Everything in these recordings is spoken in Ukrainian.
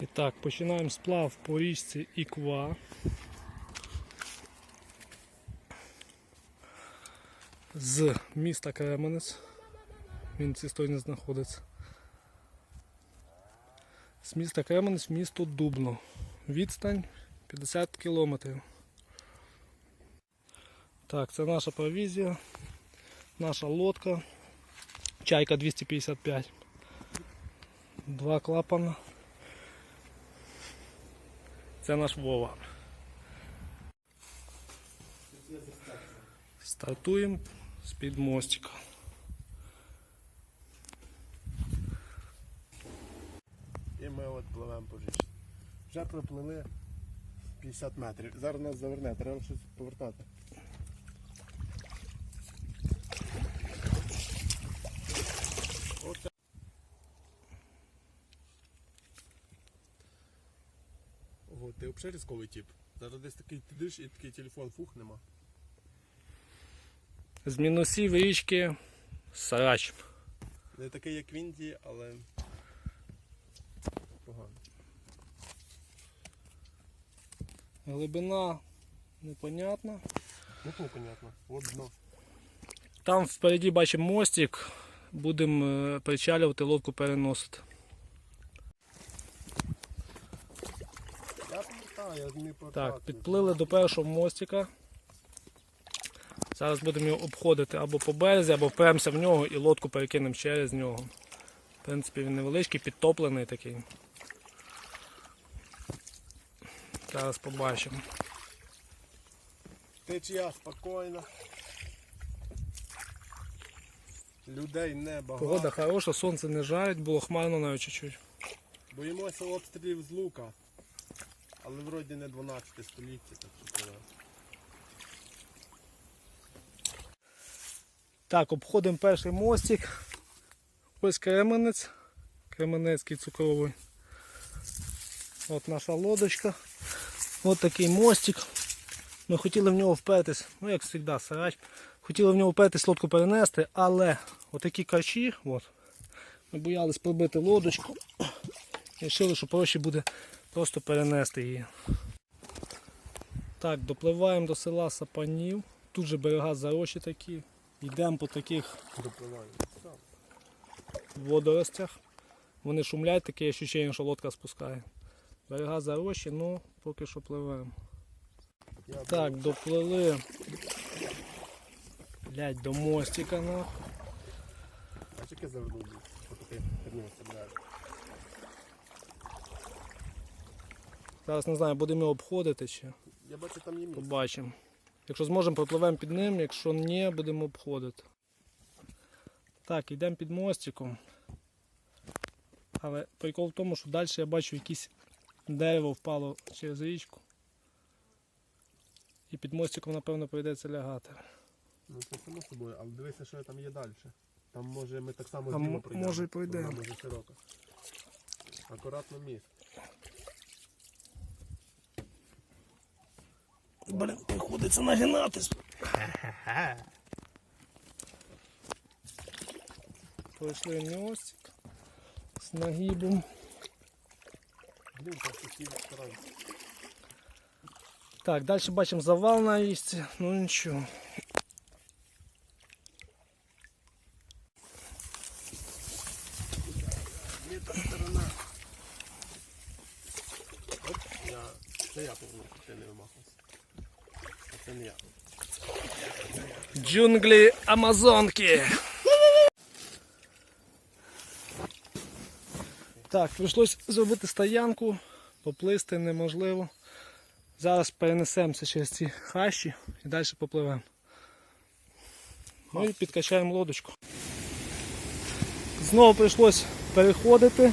І так, починаємо сплав по річці Іква. З міста Кременець. Він в цій знаходиться. З міста Кременець в місто Дубно. Відстань 50 кілометрів. Так, це наша провізія, наша лодка. Чайка 255. Два клапана. Це наш Вова. Стартуємо з-під мостика. І ми от пливемо по річці. Вже проплили 50 метрів. Зараз нас заверне, треба щось повертати. Ти взагалі різковий тип. Зараз десь такий тидиш і такий телефон фух нема. З мінусів річки Сарач. Не такий, як в Індії, але погано. Глибина непонятна. Ну, то понятно. От дно. Там впереді бачимо мостик. Будемо е, причалювати, лодку переносити. Я Так, підплили до першого мостика. Зараз будемо його обходити або по березі, або впремося в нього і лодку перекинемо через нього. В принципі, він невеличкий, підтоплений такий. Зараз побачимо. Течія спокійна. Людей не багато. Погода хороша, сонце не жарить, було хмарно навіть чуть-чуть. Боїмося обстрілів з лука. Але вроді не 12 століття, так що треба. Так, обходимо перший мостик. Ось Кременець. Кременецький цукровий. От наша лодочка. От такий мостик. Ми хотіли в нього впертись, ну як завжди, сарач. Хотіли в нього впертись лодку перенести, але отакі качі, от, ми боялись прибити лодочку. І вирішили, що проще буде просто перенести її. Так, допливаємо до села Сапанів. Тут же берега зарощі такі. Йдемо по таких. Водоростях. Вони шумлять, таке ощущення, що лодка спускає. Берега зарощі, ну поки що пливемо. Так, доплили. Блять, до мостика ну. А чеки завернув, що таке херню стріляє. Зараз не знаю, будемо його обходити чи Я бачу, там є місце. побачимо. Якщо зможемо, пропливемо під ним, якщо ні, будемо обходити. Так, йдемо під мостиком. Але прикол в тому, що далі я бачу якесь дерево впало через річку. І під мостиком, напевно, прийдеться лягати. Ну це само собою, але дивися, що там є далі. Там може ми так само А зліва м- пройдемо. може, й пройдемо. Вона Може широка. Акуратно міст. Блин, приходиться нагинатись. Пройшли носик з нагибом. Блін. Так, далі бачимо завал на їсті, ну нічого. Ні, та сторона. Оп, я... Це я повернув, щоб ти не вимахався. А це не я. Джунглі Амазонки. Так, прийшлось зробити стоянку, поплисти неможливо. Зараз перенесемося через ці хащі і далі попливемо. Ну і підкачаємо лодочку. Знову прийшлось переходити,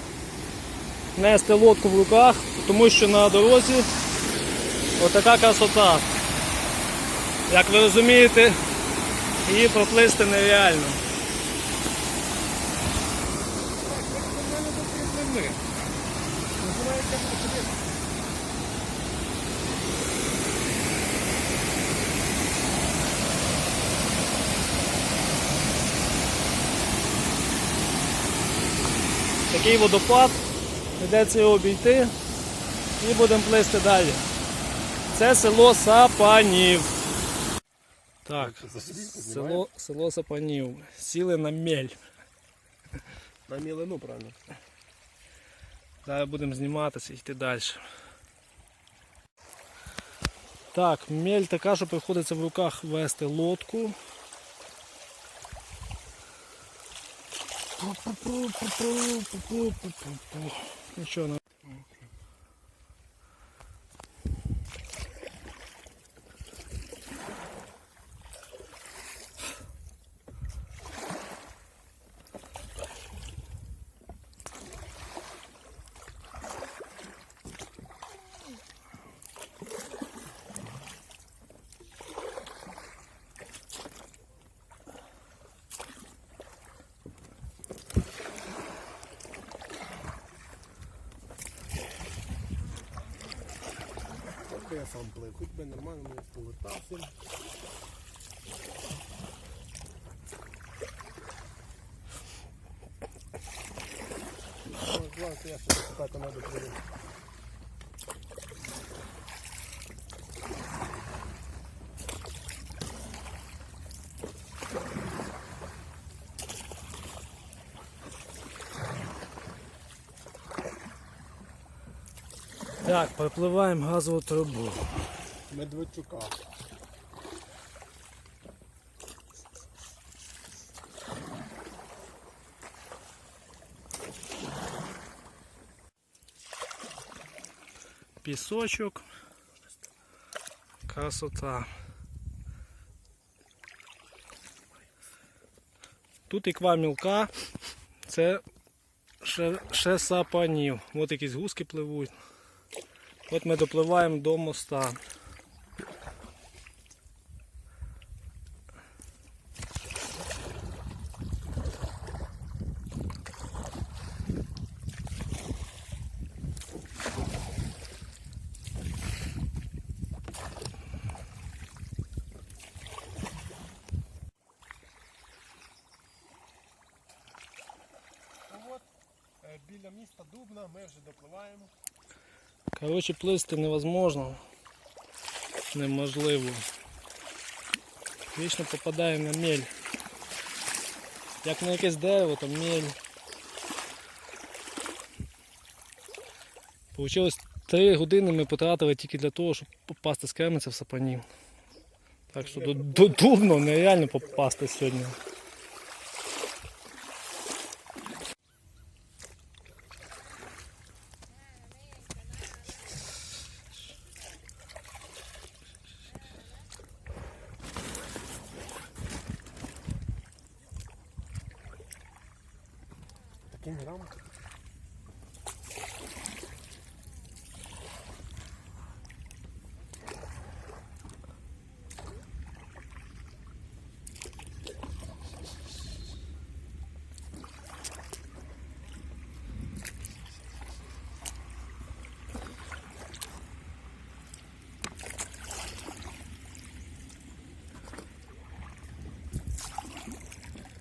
нести лодку в руках, тому що на дорозі отака красота. Як ви розумієте, її проплисти нереально. Такий водопад Йдеться його обійти і будемо плисти далі. Це село Сапанів. Так, село село Сапанів. Сіли на мель. На мілину, правильно. Далі будемо зніматися і йти далі. Так, мель така, що приходиться в руках вести лодку. Нічого не я сам плив, хоч би нормально не повертався. Ой, клас, я ще шукати треба прийти. Так, пропливаємо газову трубу. Медведчука. Пісочок. Красота. Тут іква мілка. Це ще, ще сапанів. От якісь гуски пливуть. От ми допливаємо до моста. Ну е, біля міста Дубна ми вже допливаємо. Коротше, плисти невозможно. Неможливо. Вічно попадаємо на мель. Як на якесь дерево, то мель. Получилось 3 години ми потратили тільки для того, щоб попасти з Кременця в Сапанів. Так що до, до нереально попасти сьогодні. Таким грам.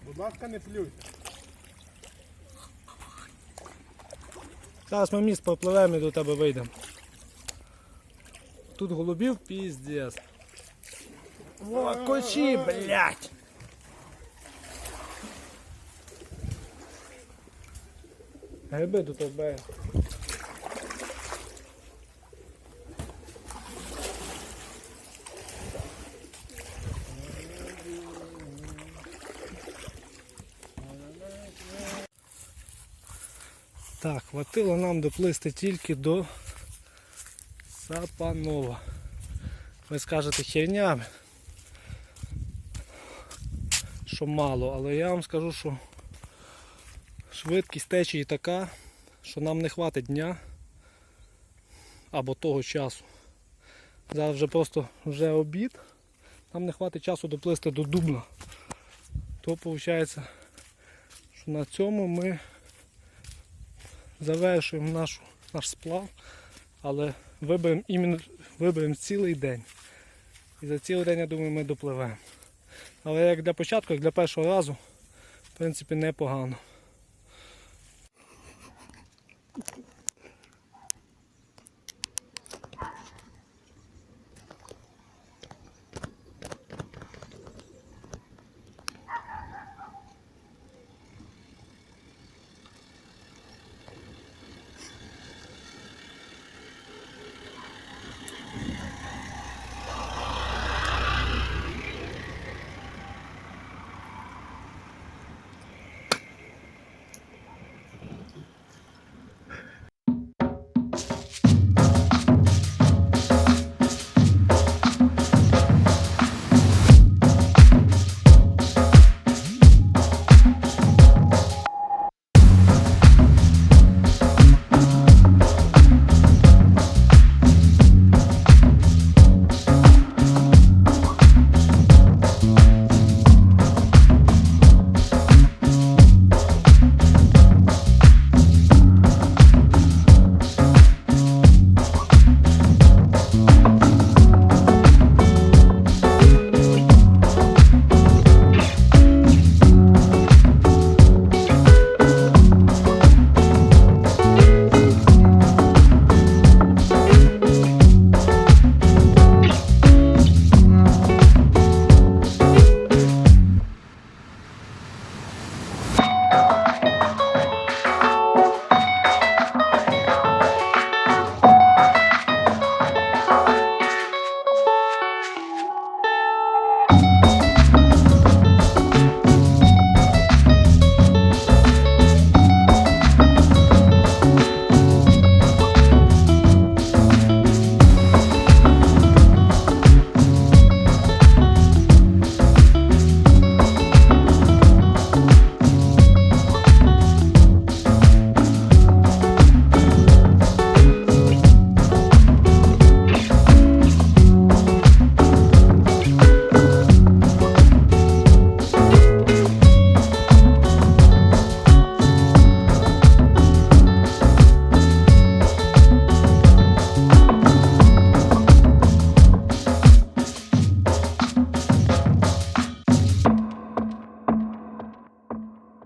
Будь ласка, не плюйте. Зараз ми міст попливемо і до тебе вийдемо. Тут голубів піздець. О, кочі, блядь! Гриби тут тебе. Так, хватило нам доплисти тільки до Сапанова. Ви скажете херня, що мало, але я вам скажу, що швидкість течії така, що нам не хватить дня або того часу. Зараз вже просто вже обід, нам не хватить часу доплисти до Дубна. То виходить, що на цьому ми завершуємо нашу, наш сплав, але виберемо іменно виберемо цілий день. І за цілий день, я думаю, ми допливемо. Але як для початку, як для першого разу, в принципі, непогано.